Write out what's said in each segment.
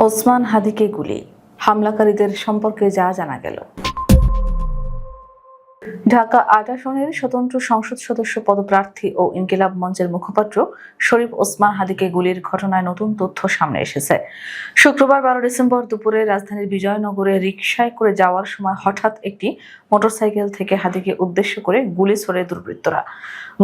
ওসমান হাদিকে গুলি। হামলাকারীদের সম্পর্কে যা জানা গেল। ঢাকা আট স্বতন্ত্র সংসদ সদস্য পদপ্রার্থী ও ইনকিলাব মঞ্চের মুখপাত্র শরীফ ওসমান হাদিকে গুলির ঘটনায় নতুন তথ্য সামনে এসেছে। শুক্রবার বারো ডিসেম্বর দুপুরে রাজধানীর বিজয়নগরে রিকশায় করে যাওয়ার সময় হঠাৎ একটি মোটরসাইকেল থেকে হাদিকে উদ্দেশ্য করে গুলি ছোড়ে দুর্বৃত্তরা।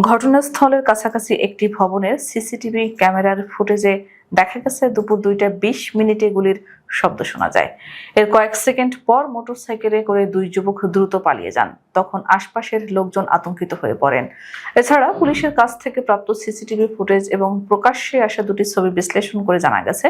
ঘটনাস্থলের কাছাকাছি একটি ভবনের সিসিটিভি ক্যামেরার ফুটেজে দেখা গেছে দুপুর দুইটা বিশ মিনিটে গুলির শব্দ শোনা যায়। এর কয়েক সেকেন্ড পর মোটরসাইকেলে করে দুই যুবক দ্রুত পালিয়ে যান। তখন আশপাশের লোকজন আতঙ্কিত হয়ে পড়েন। এছাড়া পুলিশের কাছ থেকে প্রাপ্ত সিসিটিভি ফুটেজ এবং প্রকাশ্যে আসা দুটি ছবি বিশ্লেষণ করে জানা গেছে,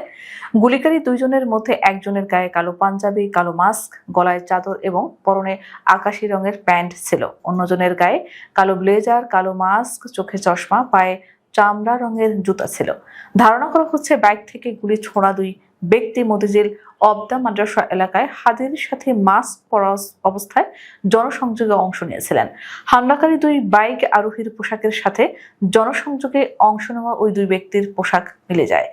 গুলিকারী দুইজনের মধ্যে একজনের গায়ে কালো পাঞ্জাবি, কালো মাস্ক, গলায় চাদর এবং পরনে আকাশি রঙের প্যান্ট ছিল। অন্যজনের গায়ে কালো ব্লেজার, কালো মাস্ক, চোখে চশমা, পায়ে চামড়া রঙের জুতা ছিল। ধারণা করা হচ্ছে বাইক থেকে গুলি ছোড়া দুই ব্যক্তি মতিঝিল অবদা মাদ্রাসা এলাকায় হাদির সাথে মাস্ক পরা অবস্থায় জনসংযোগে অংশ নিয়েছিলেন। হামলাকারী দুই বাইক আরোহীর পোশাকের সাথে জনসংযোগে অংশ নেওয়া ওই দুই ব্যক্তির পোশাক মিলে যায়।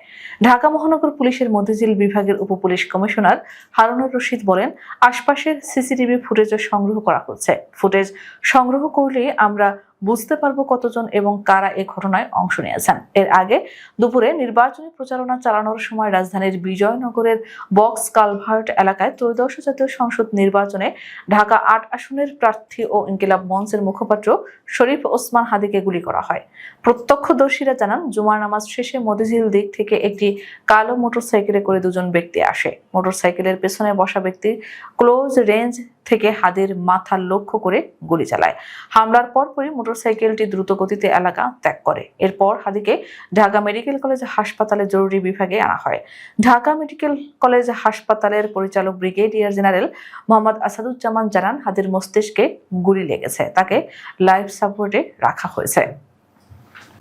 ঢাকা মহানগর পুলিশের মতিঝিল বিভাগের উপপুলিশ কমিশনার হারুনুর রশিদ বলেন, আশপাশের সিসিটিভি ফুটেজও সংগ্রহ করা হচ্ছে। ফুটেজ সংগ্রহ করলে আমরা বুঝতে পারব কতজন এবং কারা এ ঘটনায় অংশ নিয়েছেন। এর আগে দুপুরে নির্বাচনী প্রচারণা চালানোর সময় রাজধানীর বিজয়নগরের বক্স কালভার্ট এলাকায় ত্রয়োদশ জাতীয় সংসদ নির্বাচনে ঢাকা আট আসনের প্রার্থী ও ইনকিলাব মঞ্চের মুখপাত্র শরীফ ওসমান হাদিকে গুলি করা হয়। প্রত্যক্ষদর্শীরা জানান, জুমার নামাজ শেষে মতিঝিল দিক থেকে একটি কালো মোটরসাইকেলে করে দুজন ব্যক্তি আসে। মোটরসাইকেলের পেছনে বসা ব্যক্তি ক্লোজ রেঞ্জ থেকে হাদির মাথা লক্ষ্য করে গুলি চালায়। হামলার পরপরই মোটরসাইকেলটি দ্রুত গতিতে এলাকা ত্যাগ করে। এরপর হাদিকে ঢাকা মেডিকেল কলেজ হাসপাতালে জরুরি বিভাগে আনা হয়। ঢাকা মেডিকেল কলেজ হাসপাতালের পরিচালক ব্রিগেডিয়ার জেনারেল মোহাম্মদ আসাদুজ্জামান জানান, হাদির মস্তিষ্কে গুলি লেগেছে। তাকে লাইফ সাপোর্টে রাখা হয়েছে।